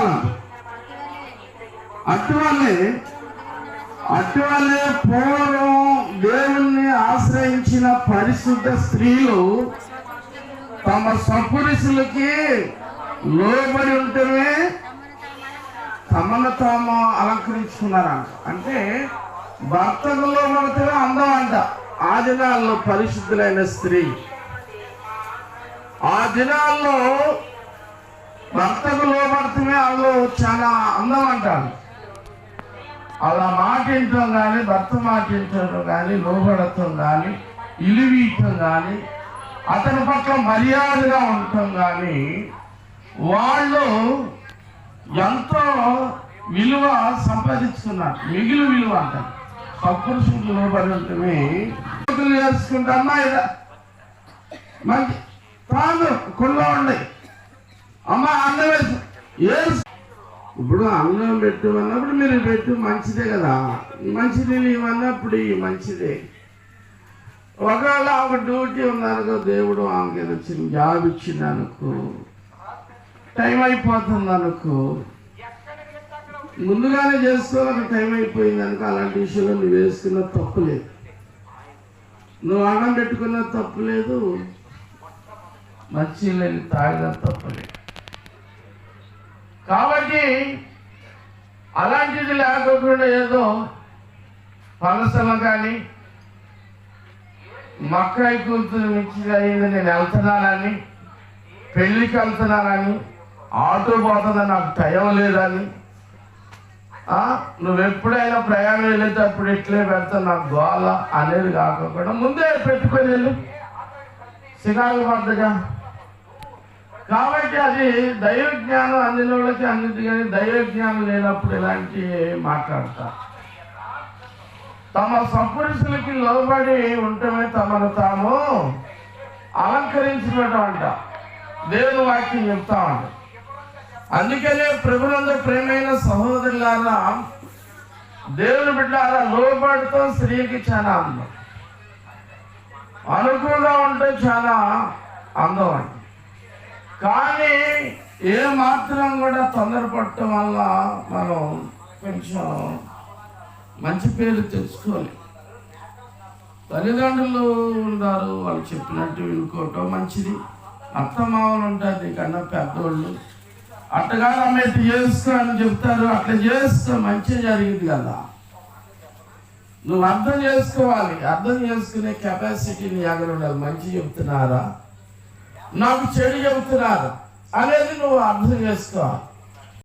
వాళ్ళ అటువల్లే అటువల్లే పూర్వం దేవుణ్ణి ఆశ్రయించిన పరిశుద్ధ స్త్రీలు తమ సపురుషులకి లోబడి ఉంటేనే తమను తాము అలంకరించుకున్నారంట అంటే భర్తకు లోబడితే అందం అంట ఆ దినాల్లో పరిశుద్ధులైన స్త్రీ. ఆ దినాల్లో భర్తకు లోబడితే వాళ్ళు చాలా అందం అంటారు అలా మాటించడం కానీ భర్త మాటించడం కానీ లోబడటం కానీ ఇలివీయటం కానీ అతని పట్ల మర్యాదగా ఉండటం కానీ వాళ్ళు ఎంతో విలువ సంపాదిస్తున్నారు. మిగిలి విలువ అంటారు. సత్పురుషులకు లోబడి ఉంటుంది చేసుకుంటా అమ్మాయి మంచి తాను కుళ్ళ ఉండి. అమ్మ అన్నం ఏ ఇప్పుడు అన్నం పెట్టమన్నప్పుడు మీరు పెట్టు మంచిదే కదా. మంచిది నీవన్నప్పుడు మంచిదే. ఒకవేళ ఒక డ్యూటీ ఉందనుకో దేవుడు ఆమెకి ఏదో జాబ్ ఇచ్చింది అనుకో టైం అయిపోతుంది అనుకో ముందుగానే చేసుకోవాలి టైం అయిపోయింది అనుకో అలాంటి విషయంలో నువ్వు వేసుకున్న తప్పు లేదు. నువ్వు అన్నం పెట్టుకున్న తప్పు లేదు. మంచి లేని తాగిన తప్పు లేదు. కాబట్టి అలాంటిది లేకోకుండా ఏదో పలసలు కానీ మక్కాయి కూతురు మించిగా అయింది నేను వెళ్తున్నానని పెళ్ళికి వెళ్తున్నానని ఆటో పోతుందని నాకు టైం లేదని నువ్వు ఎప్పుడైనా ప్రయాణం వెళ్ళేటప్పుడు ఇట్లే పెడతావు నాకు గోళ అనేది కాకుండా ముందే పెట్టుకొని వెళ్ళు. సిగాలు పడ్డగా. కాబట్టి అది దైవ జ్ఞానం అందిన వాళ్ళకి అందింది కానీ దైవ జ్ఞానం లేనప్పుడు ఇలాంటి మాట్లాడతారు తమ సపురుషులకి లోబడి ఉండటమే తమను తాము అలంకరించినట్టు అంట. దేవుని వాక్యం చెప్తా ఉంట అందుకనే ప్రభునందు ప్రేమైన సహోదరులారా దేవుని బిడ్డారా లోబడితో స్త్రీకి చాలా అందం. అనుకూలంగా ఉంటే చాలా అందం అండి కానీ ఏ మాత్రం కూడా తొందరపడటం వల్ల మనం కొంచెం మంచి పేరు తెచ్చుకోవాలి తల్లిదండ్రులు ఉన్నారు వాళ్ళు చెప్పినట్టు వినుకోవటం మంచిది. అత్తమామలు ఉంటారు నీకన్నా పెద్దోళ్ళు. అట్టగా అమ్మ ఇట్లా చేసుకో అని చెప్తారు అట్లా చేస్తే మంచి జరిగింది కదా. నువ్వు అర్థం చేసుకోవాలి అర్థం చేసుకునే కెపాసిటీ నీ దగ్గర ఉండాలి? మంచి చెప్తున్నారా? నాకు చెడు చెబుతున్నారు అనేది నువ్వు అర్థం చేసుకోవాలి.